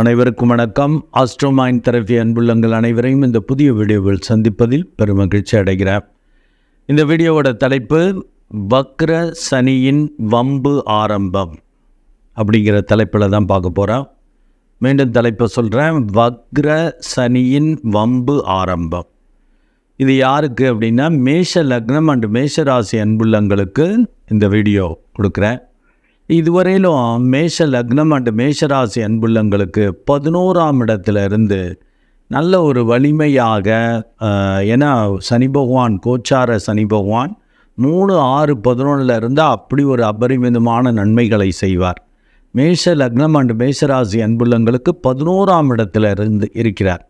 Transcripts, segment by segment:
அனைவருக்கும் வணக்கம். ஆஸ்ட்ரோமைன் தெரபி அன்புள்ளங்கள் அனைவரையும் இந்த புதிய வீடியோவில் சந்திப்பதில் பெருமகிழ்ச்சி அடைகிறேன். இந்த வீடியோவோட தலைப்பு வக்ர சனியின் வம்பு ஆரம்பம் அப்படிங்கிற தலைப்பில் தான் பார்க்க போகிறோம் மீண்டும் தலைப்பை சொல்கிறேன் வக்ர சனியின் வம்பு ஆரம்பம். இது யாருக்கு அப்படின்னா மேஷ லக்னம் அண்டு மேஷ ராசி அன்புள்ளங்களுக்கு இந்த வீடியோ கொடுக்குறேன். இதுவரையிலும் மேஷ லக்னம் அண்டு மேஷராசி அன்புள்ளங்களுக்கு பதினோராம் இடத்துல இருந்து நல்ல ஒரு வலிமையாக ஏன்னா சனி பகவான் கோச்சார சனி பகவான் மூணு ஆறு பதினொன்றில் இருந்தால் அப்படி ஒரு அபரிமிதமான நன்மைகளை செய்வார். மேஷ லக்னம் அண்டு மேஷராசி அன்புள்ளங்களுக்கு பதினோராம் இடத்துல இருந்து இருக்கிறார்.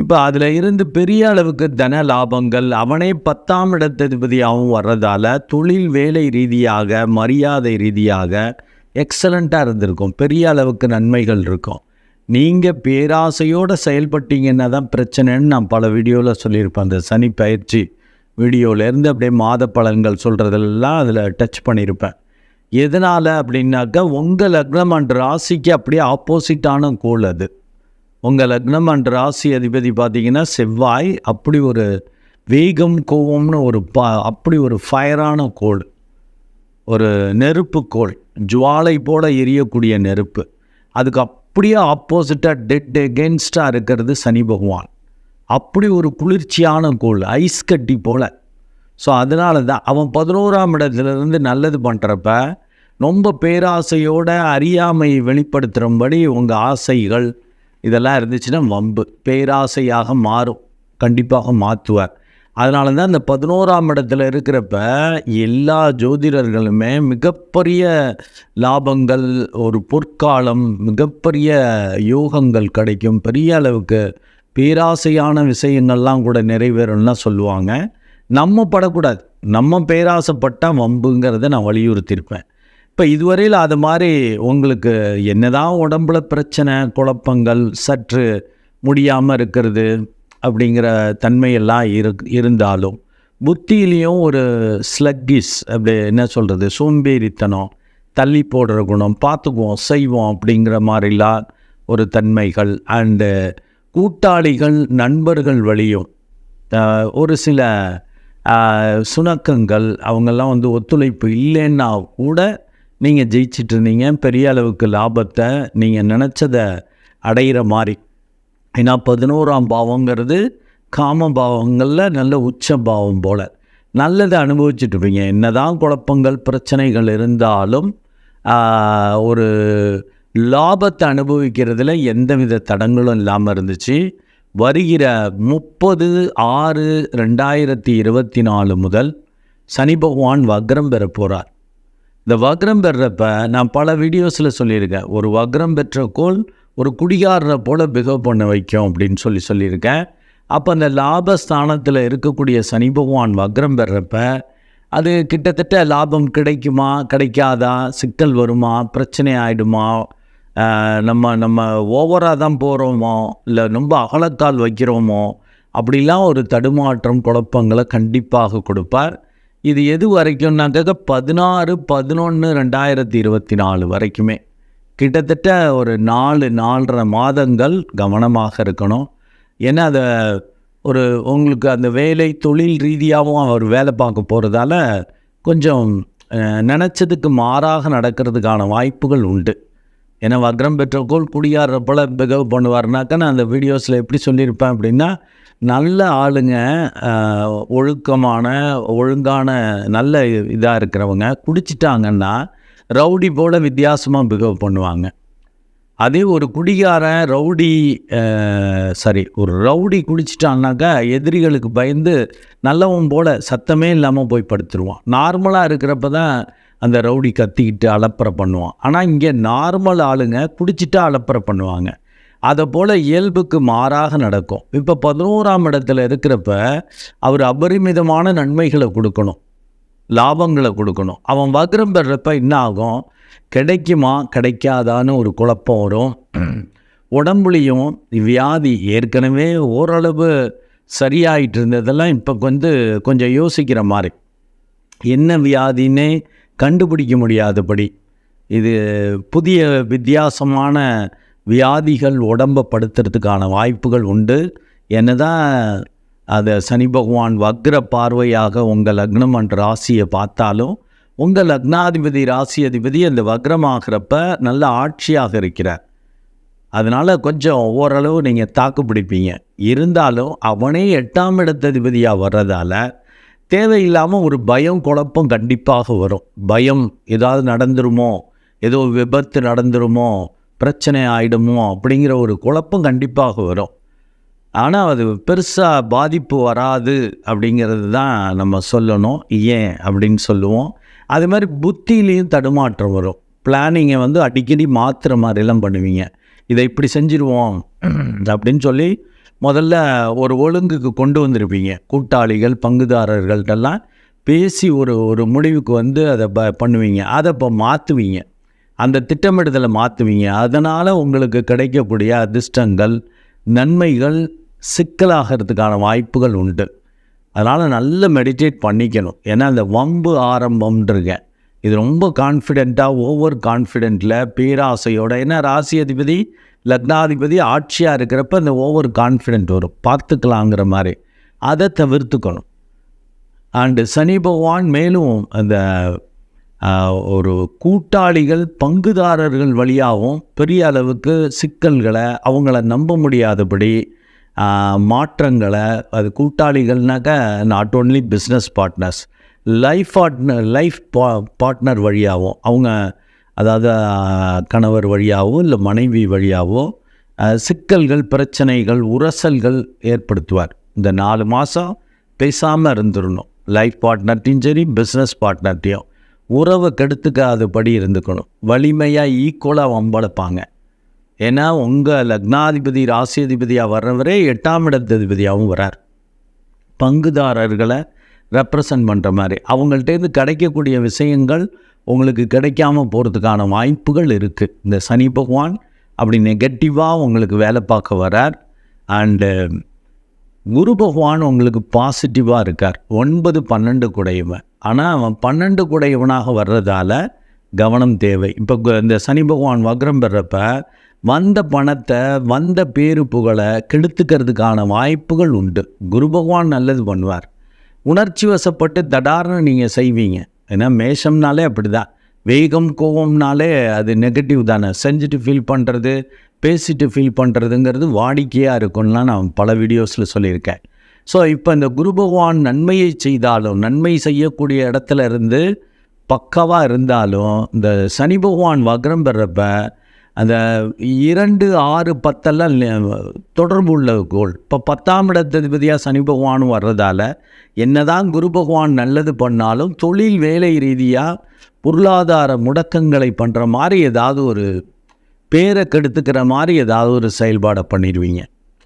இப்போ அதில் இருந்து பெரிய அளவுக்கு தன லாபங்கள் அவனே பத்தாம் இடத்ததிபதியாகவும் வர்றதால தொழில் வேலை ரீதியாக மரியாதை ரீதியாக எக்ஸலண்ட்டாக இருந்திருக்கும். பெரிய அளவுக்கு நன்மைகள் இருக்கும். நீங்கள் பேராசையோடு செயல்பட்டீங்கன்னா தான் பிரச்சனைன்னு நான் பல வீடியோவில் சொல்லியிருப்பேன். அந்த சனி பயிற்சி வீடியோவிலேருந்து அப்படியே மாத பலன்கள் சொல்கிறதெல்லாம் அதில் டச் பண்ணியிருப்பேன். எதனால் அப்படின்னாக்கா உங்கள் லக்னம் அண்ட் ராசிக்கு அப்படியே ஆப்போசிட்டான கோல் அது. உங்கள் லக்னம் அண்ட் ராசி அதிபதி பார்த்தீங்கன்னா செவ்வாய் அப்படி ஒரு வேகம் கோவம்னு ஒரு பா அப்படி ஒரு ஃபயரான கோள். ஒரு நெருப்பு கோள். ஜுவாலை போல எரியக்கூடிய நெருப்பு. அதுக்கு அப்படியே ஆப்போசிட்டாக டெட் எகென்ஸ்டாக இருக்கிறது சனி பகவான். அப்படி ஒரு குளிர்ச்சியான கோள் ஐஸ் கட்டி போல். ஸோ அதனால தான் அவன் பதினோராம் இடத்துலேருந்து நல்லது பண்ணுறப்ப ரொம்ப பேராசையோட அறியாமையை வெளிப்படுத்துகிறபடி உங்கள் ஆசைகள் இதெல்லாம் இருந்துச்சுன்னா வம்பு. பேராசையாக மாறும். கண்டிப்பாக மாற்றுவார். அதனால தான் இந்த பதினோராம் இடத்துல இருக்கிறப்ப எல்லா ஜோதிடர்களுமே மிகப்பெரிய லாபங்கள் ஒரு பொற்காலம் மிகப்பெரிய யோகங்கள் கிடைக்கும். பெரிய அளவுக்கு பேராசையான விஷயங்கள்லாம் கூட நிறைவேறும்லாம் சொல்லுவாங்க. நம்ம படக்கூடாது. நம்ம பேராசைப்பட்டால் வம்புங்கிறத நான் வலியுறுத்தியிருப்பேன். இப்போ இதுவரையில் அது மாதிரி உங்களுக்கு என்னதான் உடம்புல பிரச்சனை குழப்பங்கள் சற்று முடியாமல் இருக்கிறது அப்படிங்கிற தன்மையெல்லாம் இரு இருந்தாலும் புத்தியிலையும் ஒரு ஸ்லக்கிஸ் அப்படி என்ன சொல்கிறது சோம்பேறித்தனம் தள்ளி போடுற குணம் பார்த்துக்குவோம் செய்வோம் அப்படிங்கிற மாதிரிலாம் ஒரு தன்மைகள் அண்டு கூட்டாளிகள் நண்பர்கள் வழியும் ஒரு சில சுணக்கங்கள் அவங்கெல்லாம் வந்து ஒத்துழைப்பு இல்லைன்னா கூட நீங்கள் ஜெயிச்சிட்டு இருந்தீங்க பெரிய அளவுக்கு லாபத்தை நீங்கள் நினச்சதை அடையிற மாதிரி. ஏன்னா பதினோராம் பாவங்கிறது காம பாவங்களில் நல்ல உச்ச பாவம் போல். நல்லதை அனுபவிச்சுட்டு இருப்பீங்க என்னதான் குழப்பங்கள் பிரச்சனைகள் இருந்தாலும் ஒரு லாபத்தை அனுபவிக்கிறதுல எந்தவித தடங்களும் இல்லாமல் இருந்துச்சு. வருகிற முப்பது ஆறு ரெண்டாயிரத்தி இருபத்தி நாலு முதல் சனி பகவான் வக்ரம் பெற போகிறார் இந்த வக்ரம் பெறப்ப நான் பல வீடியோஸில் சொல்லியிருக்கேன். ஒரு வக்ரம் பெற்ற கோல் ஒரு குடிகாரரை போல் பிஹேவ் பண்ண வைக்கும் அப்படின்னு சொல்லி சொல்லியிருக்கேன். அப்போ அந்த லாபஸ்தானத்தில் இருக்கக்கூடிய சனி பகவான் வக்ரம் பெறப்ப அது கிட்டத்தட்ட லாபம் கிடைக்குமா கிடைக்காதா சிக்கல் வருமா பிரச்சனை ஆகிடுமா நம்ம நம்ம ஓவராக தான் போகிறோமோ இல்லை ரொம்ப அகலக்கால் வைக்கிறோமோ அப்படிலாம் ஒரு தடுமாற்றம் குழப்பங்களை கண்டிப்பாக கொடுப்பார். இது எது வரைக்கும்னாக்க பதினாறு பதினொன்று ரெண்டாயிரத்தி இருபத்தி நாலு வரைக்குமே. கிட்டத்தட்ட ஒரு நாலு நாலரை மாதங்கள் கவனமாக இருக்கணும். ஏன்னா அதை ஒரு உங்களுக்கு அந்த வேலை தொழில் ரீதியாகவும் அவர் வேலை பார்க்க போகிறதால கொஞ்சம் நினச்சதுக்கு மாறாக நடக்கிறதுக்கான வாய்ப்புகள் உண்டு. ஏன்னா வக்ரம் பெற்ற கோல் குடியாடுற போல் பிகவ் பண்ணுவார்னாக்கா நான் அந்த வீடியோஸில் எப்படி சொல்லியிருப்பேன் அப்படின்னா நல்ல ஆளுங்க ஒழுக்கமான ஒழுங்கான நல்ல இதாக இருக்கிறவங்க குடிச்சிட்டாங்கன்னா ரவுடி போல் வித்தியாசமாக பிகவ் பண்ணுவாங்க. அதே ஒரு குடிகாரன் ரவுடி சாரி ஒரு ரவுடி குடிச்சிட்டான்னாக்கா எதிரிகளுக்கு பயந்து நல்லவன் போல் சத்தமே இல்லாமல் போய் படுத்துருவான். நார்மலாக இருக்கிறப்ப தான் அந்த ரவுடி கத்திக்கிட்டு அலப்பறை பண்ணுவான். ஆனால் இங்கே நார்மல் ஆளுங்க குடிச்சிட்டு அலப்பறை பண்ணுவாங்க. அதை போல் இயல்புக்கு மாறாக நடக்கும். இப்போ பதினோராம் இடத்துல இருக்கிறப்ப அவர் அபரிமிதமான நன்மைகளை கொடுக்கணும். லாபங்களை கொடுக்கணும். அவன் வக்ரம் பெறப்ப என்ன ஆகும் கிடைக்குமா? கிடைக்காதான்னு ஒரு குழப்பம் வரும். உடம்புலையும் வியாதி ஏற்கனவே ஓரளவு சரியாயிட்டு இருந்ததெல்லாம் இப்போ வந்து கொஞ்சம் யோசிக்கிற மாதிரி. என்ன வியாதின்னு கண்டுபிடிக்க முடியாதபடி. இது புதிய வித்தியாசமான வியாதிகள் உடம்பை படுத்துறதுக்கான வாய்ப்புகள் உண்டு. என்ன தான் அதை சனி பகவான் வக்ர பார்வையாக உங்கள் லக்னம் என்ற ராசியை பார்த்தாலும் உங்கள் லக்னாதிபதி ராசி அதிபதி அந்த வக்ரமாகிறப்ப நல்ல ஆட்சியாக இருக்கிறார். அதனால் கொஞ்சம் ஓரளவு நீங்கள் தாக்கு பிடிப்பீங்க. இருந்தாலும் அவனே எட்டாம் இடத்ததிபதியாக வர்றதால தேவையில்லாமல் ஒரு பயம் குழப்பம் கண்டிப்பாக வரும். பயம் ஏதாவது நடந்துருமோ ஏதோ விபத்து நடந்துருமோ பிரச்சனை ஆகிடுமோ அப்படிங்கிற ஒரு குழப்பம் கண்டிப்பாக வரும். ஆனால் அது பெருசாக பாதிப்பு வராது அப்படிங்கிறது தான் நம்ம சொல்லணும். ஏன் அப்படின்னு சொல்லுவோம். அது மாதிரி புத்தியிலையும் தடுமாற்றம் வரும். பிளானிங்கை வந்து அடிக்கடி மாற்றுற மாதிரிலாம் பண்ணுவீங்க. இதை இப்படி செஞ்சிருவோம் அப்படின்னு சொல்லி முதல்ல ஒரு ஒழுங்குக்கு கொண்டு வந்திருப்பீங்க. கூட்டாளிகள் பங்குதாரர்கள்டெல்லாம் பேசி ஒரு ஒரு முடிவுக்கு வந்து அதை ப பண்ணுவீங்க. அதை இப்போ மாற்றுவீங்க அந்த திட்டமிடுதலை மாற்றுவீங்க அதனால் உங்களுக்கு கிடைக்கக்கூடிய அதிர்ஷ்டங்கள் நன்மைகள் சிக்கலாகிறதுக்கான வாய்ப்புகள் உண்டு. அதனால் நல்ல மெடிடேட் பண்ணிக்கணும். ஏன்னா அந்த வம்பு ஆரம்பம்ன்றங்க. இது ரொம்ப கான்ஃபிடெண்ட்டாக ஓவர் கான்ஃபிடென்ட்டில் பேராசையோட ஏன்னா ராசி அதிபதி லக்னாதிபதி ஆட்சியாக இருக்கிறப்ப அந்த ஓவர் கான்ஃபிடென்ட் வரும். பார்த்துக்கலாங்கிற மாதிரி. அதை தவிர்த்துக்கணும். அண்டு சனி பகவான் மேலும் அந்த ஒரு கூட்டாளிகள் பங்குதாரர்கள் வழியாகவும் பெரிய அளவுக்கு சிக்கல்களை அவங்கள நம்ப முடியாதபடி மாற்றங்களை அது கூட்டாளிகள்னாக்க not only business partners life partner life பா பார்ட்னர் வழியாகவும் அவங்க அதாவது கணவர் வழியாகவோ இல்லை மனைவி வழியாகவோ சிக்கல்கள் பிரச்சனைகள் உரசல்கள் ஏற்படுத்துவார். இந்த நாலு மாதம் பேசாமல் இருந்துடணும் லைஃப் பார்ட்னர்ட்டையும் சரி பிஸ்னஸ் பார்ட்னர்ட்டையும். உறவை கெடுத்துக்காதபடி இருந்துக்கணும். வலிமையாக ஈக்குவலாக வம்பளப்பாங்க. ஏன்னா உங்கள் லக்னாதிபதி ராசியதிபதியாக வர்றவரே எட்டாம் இடத்ததிபதியாகவும் வரார். பங்குதாரர்களை ரெப்ரசன்ட் பண்ணுற மாதிரி. அவங்கள்ட்டேருந்து கிடைக்கக்கூடிய விஷயங்கள் உங்களுக்கு கிடைக்காம போகிறதுக்கான வாய்ப்புகள் இருக்குது இந்த சனி பகவான் அப்படி நெகட்டிவாக உங்களுக்கு வேலை பார்க்க வரார். அண்டு குரு பகவான் உங்களுக்கு பாசிட்டிவாக இருக்கார். ஒன்பது பன்னெண்டு குடையவன். ஆனால் அவன் பன்னெண்டு குடையவனாக வர்றதால கவனம் தேவை. இப்போ இந்த சனி பகவான் வக்ரம் பெறப்ப வந்த பணத்தை வந்த பேரு புகழை கெடுத்துக்கிறதுக்கான வாய்ப்புகள் உண்டு. குரு பகவான் நல்லது பண்ணுவார். உணர்ச்சி வசப்பட்டு தடார்னு நீங்கள் செய்வீங்க. ஏன்னா மேஷம்னாலே அப்படி தான் வேகம் கோவம்னாலே அது நெகட்டிவ் தானே. செஞ்சுட்டு ஃபீல் பண்ணுறது பேசிட்டு ஃபீல் பண்ணுறதுங்கிறது வாடிக்கையாக இருக்கும்லாம் நான் பல வீடியோஸில் சொல்லியிருக்கேன். ஸோ இப்போ இந்த குரு பகவான் நன்மையை செய்தாலும் நன்மை செய்யக்கூடிய இடத்துல இருந்து பக்காவாக இருந்தாலும் இந்த சனி பகவான் வக்ரம் பெறப்ப அந்த இரண்டு ஆறு பத்தெல்லாம் தொடர்பு உள்ள கோள். இப்போ பத்தாம் இடத்ததிபதியாக சனி பகவான் வர்றதால என்னதான் குரு பகவான் நல்லது பண்ணாலும் தொழில் வேலை ரீதியாக பொருளாதார முடக்கங்களை பண்ணுற மாதிரி ஏதாவது ஒரு பேரை கெடுத்துக்கிற மாதிரி ஏதாவது ஒரு செயல்பாடை பண்ணிடுவீங்க.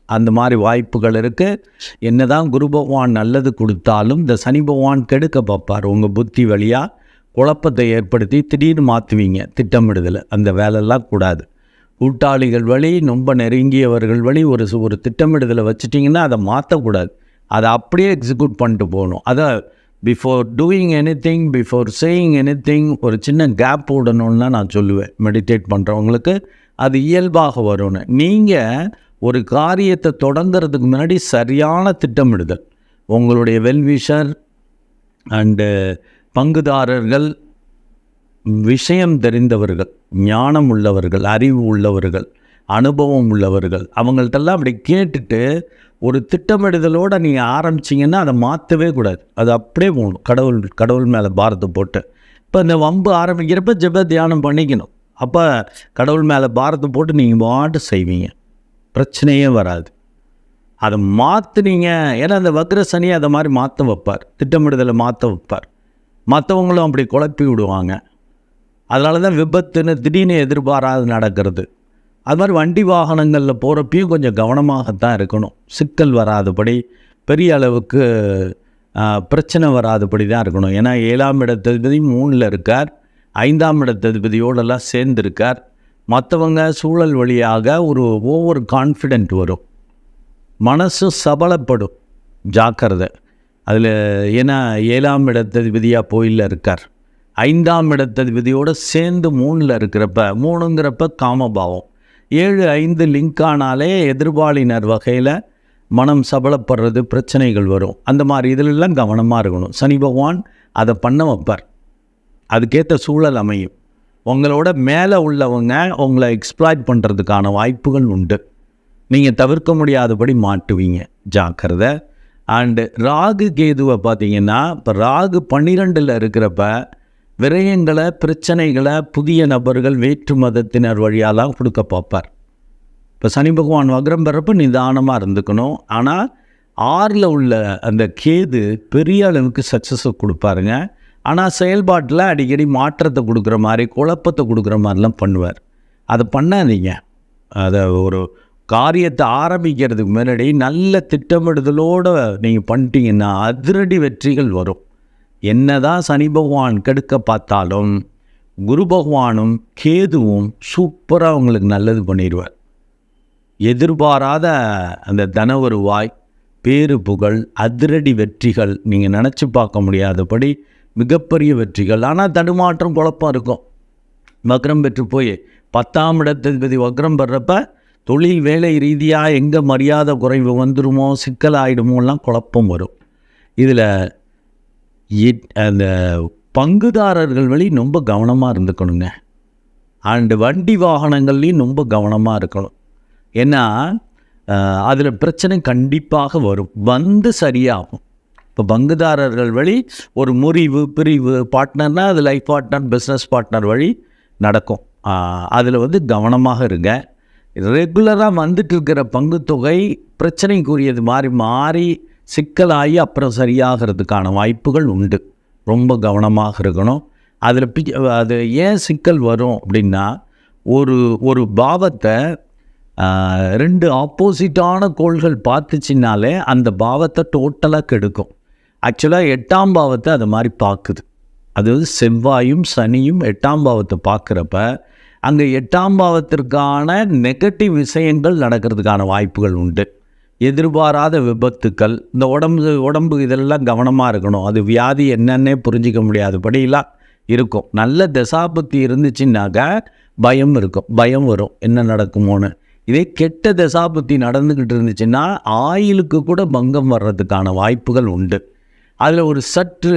அந்த மாதிரி வாய்ப்புகள் இருக்குது என்னதான் குரு பகவான் நல்லது கொடுத்தாலும் இந்த சனி பகவான் கெடுக்க பார்ப்பார். உங்கள் புத்தி வழியாக குழப்பத்தை ஏற்படுத்தி திடீர்னு மாற்றுவீங்க திட்டமிடுதல். அந்த வேலைலாம் கூடாது. கூட்டாளிகள் வழி ரொம்ப நெருங்கியவர்கள் வழி ஒரு ஒரு திட்டமிடுதலை வச்சுட்டிங்கன்னா அதை மாற்றக்கூடாது. அதை அப்படியே எக்ஸிக்யூட் பண்ணிட்டு போகணும். அதை before doing anything before saying anything ஒரு சின்ன கேப் விடணும்னு தான் நான் சொல்லுவேன். மெடிடேட் பண்ணுறவங்களுக்கு அது இயல்பாக வரும்னு நீங்கள் ஒரு காரியத்தை தொடங்குறதுக்கு முன்னாடி சரியான திட்டமிடுதல். உங்களுடைய வெல்விஷர் அண்டு பங்குதாரர்கள் விஷயம் தெரிந்தவர்கள் ஞானம் உள்ளவர்கள் அறிவு உள்ளவர்கள் அனுபவம் உள்ளவர்கள் அவங்கள்ட்டெல்லாம் அப்படி கேட்டுட்டு ஒரு திட்டமிடுதலோடு நீங்கள் ஆரம்பிச்சிங்கன்னா அதை மாற்றவே கூடாது. அது அப்படியே போகணும். கடவுள் கடவுள் மேலே பாரத்தை போட்டு. இப்போ இந்த வம்பு ஆரம்பிக்கிறப்ப ஜெப தியானம் பண்ணிக்கணும். அப்போ கடவுள் மேலே பாரத்தை போட்டு நீங்கள் பாட்டு செய்வீங்க. பிரச்சனையே வராது. அதை மாற்றுனீங்க ஏன்னா அந்த வக்ர சனி அதை மாதிரி மாற்ற வைப்பார். திட்டமிடுதலை மாற்ற வைப்பார். மற்றவங்களும் அப்படி குழப்பி விடுவாங்க. அதனால தான் விபத்துன்னு திடீர்னு எதிர்பாராது நடக்கிறது. அது மாதிரி வண்டி வாகனங்களில் போகிறப்பையும் கொஞ்சம் கவனமாகத்தான் இருக்கணும். சிக்கல் வராதபடி பெரிய அளவுக்கு பிரச்சனை வராதபடி தான் இருக்கணும். ஏன்னா ஏழாம் இடத்ததிபதி மூணில் இருக்கார். ஐந்தாம் இடத்ததிபதியோடெல்லாம் சேர்ந்துருக்கார். மற்றவங்க சூழல் வழியாக ஒரு ஓவர் கான்ஃபிடென்ட் வரும். மனசு சபலப்படும். ஜாக்கிரதை. அதில் ஏன்னா ஏழாம் இடத்ததிபதியாக போயில் இருக்கார். ஐந்தாம் இடத்ததிபதியோடு சேர்ந்து மூணில் இருக்கிறப்ப மூணுங்கிறப்ப காமபாவம். ஏழு ஐந்து லிங்க் ஆனாலே எதிர்பாலினர் வகையில் மனம் சபலப்படுறது பிரச்சனைகள் வரும். அந்த மாதிரி இதிலெல்லாம் கவனமாக இருக்கணும். சனி பகவான் அதை பண்ண வைப்பார். அதுக்கேற்ற சூழல் அமையும். உங்களோட மேலே உள்ளவங்க உங்களை எக்ஸ்ப்ளாய்ட் பண்ணுறதுக்கான வாய்ப்புகள் உண்டு. நீங்கள் தவிர்க்க முடியாதபடி மாட்டுவீங்க. ஜாக்கிரதை. அண்டு ராகு கேதுவை பார்த்தீங்கன்னா இப்போ ராகு பன்னிரெண்டில் இருக்கிறப்ப விரயங்களை பிரச்சனைகளை புதிய நபர்கள் வேற்று மதத்தினர் வழியாலாம் கொடுக்க பார்ப்பார். இப்போ சனி பகவான் வக்ரம் பெறப்ப நிதானமாக இருந்துக்கணும். ஆனால் ஆறில் உள்ள அந்த கேது பெரிய அளவுக்கு சக்ஸஸை கொடுப்பாருங்க. ஆனால் செயல்பாட்டில் அடிக்கடி மாற்றத்தை கொடுக்குற மாதிரி குழப்பத்தை கொடுக்குற மாதிரிலாம் பண்ணுவார். அதை பண்ணாதீங்க. அதை ஒரு காரியத்தை ஆரம்பிக்கிறதுக்கு முன்னாடி நல்ல திட்டமிடுதலோடு நீங்கள் பண்ணிட்டீங்கன்னா அதிரடி வெற்றிகள் வரும். என்னதான் சனி பகவான் கெடுக்க பார்த்தாலும் குரு பகவானும் கேதுவும் சூப்பராக உங்களுக்கு நல்லது பண்ணிடுவார். எதிர்பாராத அந்த தன வருவாய் பேரு புகழ் அதிரடி வெற்றிகள் நீங்கள் நினச்சி பார்க்க முடியாதபடி மிகப்பெரிய வெற்றிகள். ஆனால் தடுமாற்றம் குழப்பம் இருக்கும். வக்ரம் பெற்று போய் பத்தாம் இடத்ததிபதி வக்ரம் பெறப்ப தொழில் வேலை ரீதியாக எங்கே மரியாதை குறைவு வந்துருமோ சிக்கலாயிடுமோலாம் குழப்பம் வரும். இதில் அந்த பங்குதாரர்கள் வழி ரொம்ப கவனமாக இருந்துக்கணுங்க. அண்டு வண்டி வாகனங்கள்லேயும் ரொம்ப கவனமாக இருக்கணும். ஏன்னா அதில் பிரச்சனை கண்டிப்பாக வரும். வந்து சரியாகும். இப்போ பங்குதாரர்கள் வழி ஒரு முறிவு பிரிவு பார்ட்னர்னால் அது லைஃப் பார்ட்னர் பிஸ்னஸ் பார்ட்னர் வழி நடக்கும். அதில் வந்து கவனமாக இருங்க. ரெகுலராக வந்துட்டு இருக்கிற பங்கு தொகை பிரச்சனைக்குரியது மாதிரி மாறி சிக்கலாகி அப்புறம் சரியாகிறதுக்கான வாய்ப்புகள் உண்டு. ரொம்ப கவனமாக இருக்கணும். அதில் பி அது ஏன் சிக்கல் வரும் அப்படின்னா ஒரு ஒரு பாவத்தை ரெண்டு ஆப்போசிட்டான கோள்கள் பார்த்துச்சின்னாலே அந்த பாவத்தை டோட்டலாக கெடுக்கும். ஆக்சுவலாக எட்டாம் பாவத்தை அது மாதிரி பார்க்குது. அது செவ்வாயும் சனியும் எட்டாம் பாவத்தை பார்க்குறப்ப அங்கே எட்டாம் பாவத்திற்கான நெகட்டிவ் விஷயங்கள் நடக்கிறதுக்கான வாய்ப்புகள் உண்டு. எதிர்பாராத விபத்துக்கள் இந்த உடம்பு உடம்பு இதெல்லாம் கவனமாக இருக்கணும். அது வியாதி என்னன்னே புரிஞ்சிக்க முடியாதபடியெல்லாம் இருக்கும். நல்ல தசாபக்தி இருந்துச்சுன்னாக்கா பயம் இருக்கும். பயம் வரும். என்ன நடக்குமோன்னு. இதே கெட்ட தசாபக்தி நடந்துக்கிட்டு இருந்துச்சுன்னா ஆயிலுக்கு கூட பங்கம் வர்றதுக்கான வாய்ப்புகள் உண்டு. அதில் ஒரு சற்று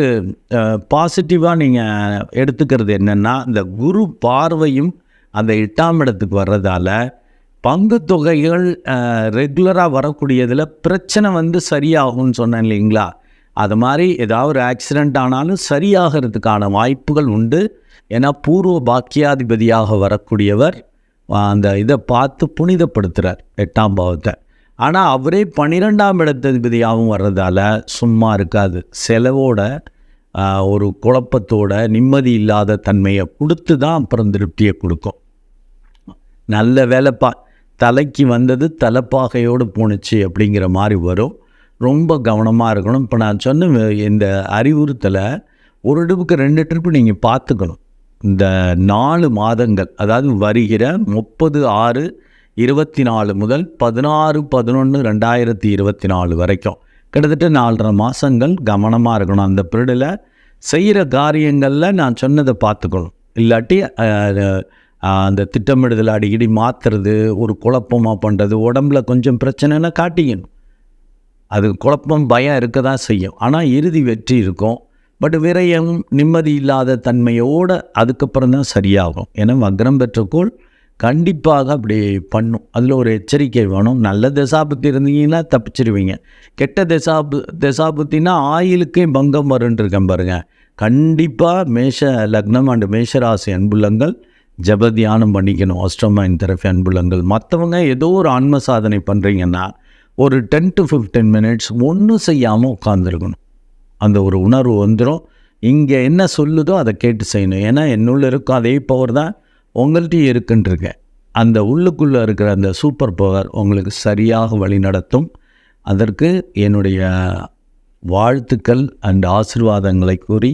பாசிட்டிவாக நீங்கள் எடுத்துக்கிறது என்னென்னா இந்த குரு பார்வையும் அந்த எட்டாம் இடத்துக்கு வர்றதால பங்கு தொகைகள் ரெகுலராக வரக்கூடியதில் பிரச்சனை வந்து சரியாகும்னு சொன்னேன் இல்லைங்களா? அது மாதிரி ஏதாவது ஒரு ஆக்சிடெண்ட் ஆனாலும் சரியாகிறதுக்கான வாய்ப்புகள் உண்டு. ஏன்னா பூர்வ பாக்கியாதிபதியாக வரக்கூடியவர் அந்த இதை பார்த்து புனிதப்படுத்துகிறார் எட்டாம் பாவத்தை. ஆனால் அவரே பன்னிரெண்டாம் இடத்ததிபதியாகவும் வர்றதால சும்மா இருக்காது. செலவோட ஒரு குழப்பத்தோட நிம்மதி இல்லாத தன்மையை கொடுத்து தான் அப்புறம் திருப்தியை கொடுக்கும். நல்ல வேலைப்பா தலைக்கு வந்தது தலைப்பாகையோடு போணுச்சு அப்படிங்கிற மாதிரி வரும். ரொம்ப கவனமாக இருக்கணும். இப்போ நான் சொன்ன இந்த அறிவுறுத்தலை ஒரு ட்ரிப்புக்கு ரெண்டு ட்ரிப்பு நீங்கள் பார்த்துக்கணும் இந்த நாலு மாதங்கள் அதாவது வருகிற முப்பது ஆறு இருபத்தி நாலு முதல் பதினாறு பதினொன்று ரெண்டாயிரத்தி இருபத்தி நாலு வரைக்கும். கிட்டத்தட்ட நாலரை மாதங்கள் கவனமாக இருக்கணும். அந்த பீரியடில் செய்கிற காரியங்களில் நான் சொன்னதை பார்த்துக்கணும் இல்லாட்டி அந்த திட்டமிடுதல் அடிக்கடி மாற்றுறது ஒரு குழப்பமாக பண்ணுறது உடம்புல கொஞ்சம் பிரச்சனைன்னா காட்டிக்கணும். அது குழப்பம் பயம் இருக்க தான் செய்யும். ஆனால் இறுதி வெற்றி இருக்கும். பட் விரயம் நிம்மதி இல்லாத தன்மையோடு அதுக்கப்புறம் தான் சரியாகும். ஏன்னா வக்ரம் பெற்றக்கோள் கண்டிப்பாக அப்படி பண்ணும். அதில் ஒரு எச்சரிக்கை வேணும். நல்ல தசாபுத்தி இருந்தீங்கன்னா தப்பிச்சிருவீங்க. கெட்ட தசாபு தசாபுத்தினா ஆயிலுக்கே பங்கம் வருன்றிருக்கேன் பாருங்கள் கண்டிப்பாக மேஷ லக்னம் அண்டு மேஷராசி அன்புள்ளங்கள் ஜப தியானம் பண்ணிக்கணும் அஸ்ட்ரோமைன் தெரப்பி அன்புலங்கள். மற்றவங்க ஏதோ ஒரு ஆன்ம சாதனை பண்ணுறீங்கன்னா ஒரு டென் டு ஃபிஃப்டீன் மினிட்ஸ் ஒன்றும் செய்யாமல் உட்காந்துருக்கணும் அந்த ஒரு உணர்வு வந்துடும் இங்கே என்ன சொல்லுதோ அதை கேட்டு செய்யணும். ஏன்னா என்னுள்ள இருக்கும் அதே பவர் தான் உங்கள்கிட்டையும் இருக்குன்ட்டுருக்கேன் அந்த உள்ளுக்குள்ளே இருக்கிற அந்த சூப்பர் பவர் உங்களுக்கு சரியாக வழி நடத்தும். அதற்கு என்னுடைய வாழ்த்துக்கள் அண்ட் ஆசிர்வாதங்களை கூறி